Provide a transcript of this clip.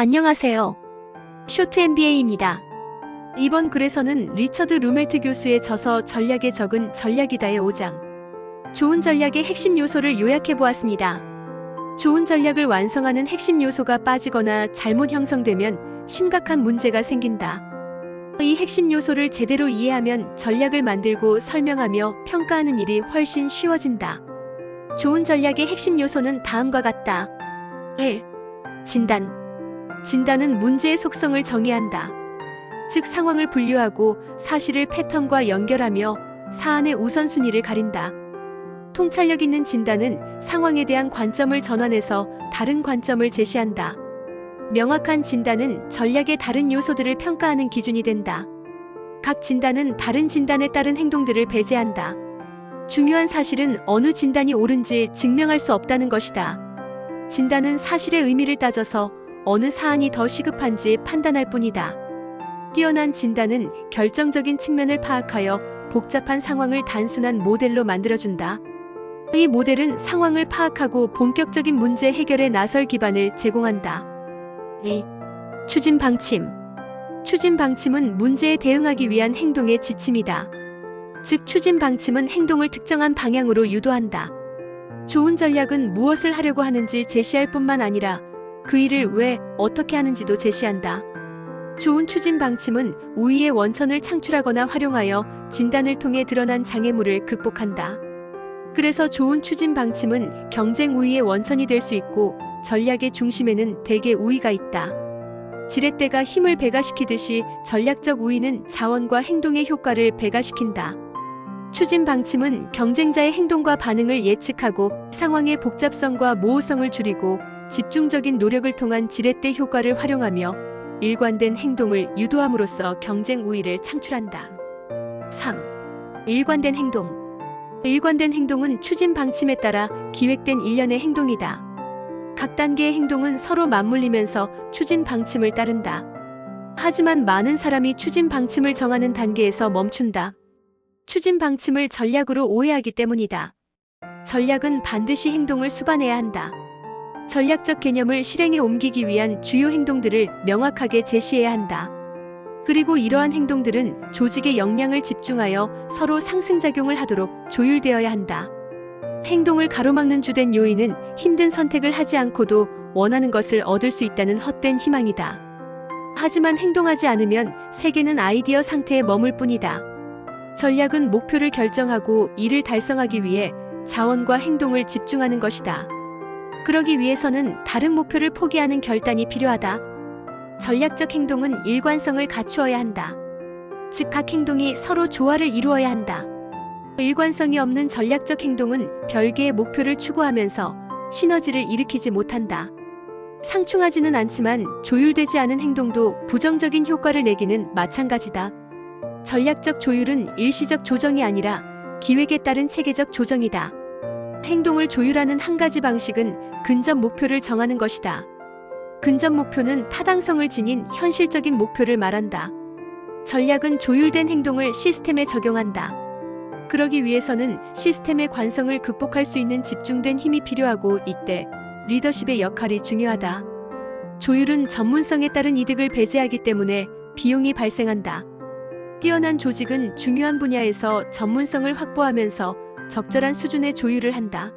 안녕하세요. 쇼트 MBA입니다. 이번 글에서는 리처드 루멜트 교수의 저서 전략에 적은 전략이다의 5장. 좋은 전략의 핵심 요소를 요약해 보았습니다. 좋은 전략을 완성하는 핵심 요소가 빠지거나 잘못 형성되면 심각한 문제가 생긴다. 이 핵심 요소를 제대로 이해하면 전략을 만들고 설명하며 평가하는 일이 훨씬 쉬워진다. 좋은 전략의 핵심 요소는 다음과 같다. 1. 진단. 진단은 문제의 속성을 정의한다. 즉 상황을 분류하고 사실을 패턴과 연결하며 사안의 우선순위를 가린다. 통찰력 있는 진단은 상황에 대한 관점을 전환해서 다른 관점을 제시한다. 명확한 진단은 전략의 다른 요소들을 평가하는 기준이 된다. 각 진단은 다른 진단에 따른 행동들을 배제한다. 중요한 사실은 어느 진단이 옳은지 증명할 수 없다는 것이다. 진단은 사실의 의미를 따져서 어느 사안이 더 시급한지 판단할 뿐이다. 뛰어난 진단은 결정적인 측면을 파악하여 복잡한 상황을 단순한 모델로 만들어준다. 이 모델은 상황을 파악하고 본격적인 문제 해결에 나설 기반을 제공한다. 2. 추진 방침. 추진 방침은 문제에 대응하기 위한 행동의 지침이다. 즉, 추진 방침은 행동을 특정한 방향으로 유도한다. 좋은 전략은 무엇을 하려고 하는지 제시할 뿐만 아니라 그 일을 왜, 어떻게 하는지도 제시한다. 좋은 추진 방침은 우위의 원천을 창출하거나 활용하여 진단을 통해 드러난 장애물을 극복한다. 그래서 좋은 추진 방침은 경쟁 우위의 원천이 될 수 있고 전략의 중심에는 대개 우위가 있다. 지렛대가 힘을 배가시키듯이 전략적 우위는 자원과 행동의 효과를 배가시킨다. 추진 방침은 경쟁자의 행동과 반응을 예측하고 상황의 복잡성과 모호성을 줄이고 집중적인 노력을 통한 지렛대 효과를 활용하며 일관된 행동을 유도함으로써 경쟁 우위를 창출한다. 3. 일관된 행동. 일관된 행동은 추진 방침에 따라 기획된 일련의 행동이다. 각 단계의 행동은 서로 맞물리면서 추진 방침을 따른다. 하지만 많은 사람이 추진 방침을 정하는 단계에서 멈춘다. 추진 방침을 전략으로 오해하기 때문이다. 전략은 반드시 행동을 수반해야 한다. 전략적 개념을 실행에 옮기기 위한 주요 행동들을 명확하게 제시해야 한다. 그리고 이러한 행동들은 조직의 역량을 집중하여 서로 상승작용을 하도록 조율되어야 한다. 행동을 가로막는 주된 요인은 힘든 선택을 하지 않고도 원하는 것을 얻을 수 있다는 헛된 희망이다. 하지만 행동하지 않으면 세계는 아이디어 상태에 머물 뿐이다. 전략은 목표를 결정하고 이를 달성하기 위해 자원과 행동을 집중하는 것이다. 그러기 위해서는 다른 목표를 포기하는 결단이 필요하다. 전략적 행동은 일관성을 갖추어야 한다. 즉, 각 행동이 서로 조화를 이루어야 한다. 일관성이 없는 전략적 행동은 별개의 목표를 추구하면서 시너지를 일으키지 못한다. 상충하지는 않지만 조율되지 않은 행동도 부정적인 효과를 내기는 마찬가지다. 전략적 조율은 일시적 조정이 아니라 기획에 따른 체계적 조정이다. 행동을 조율하는 한 가지 방식은 근접 목표를 정하는 것이다. 근접 목표는 타당성을 지닌 현실적인 목표를 말한다. 전략은 조율된 행동을 시스템에 적용한다. 그러기 위해서는 시스템의 관성을 극복할 수 있는 집중된 힘이 필요하고 이때 리더십의 역할이 중요하다. 조율은 전문성에 따른 이득을 배제하기 때문에 비용이 발생한다. 뛰어난 조직은 중요한 분야에서 전문성을 확보하면서 적절한 수준의 조율을 한다.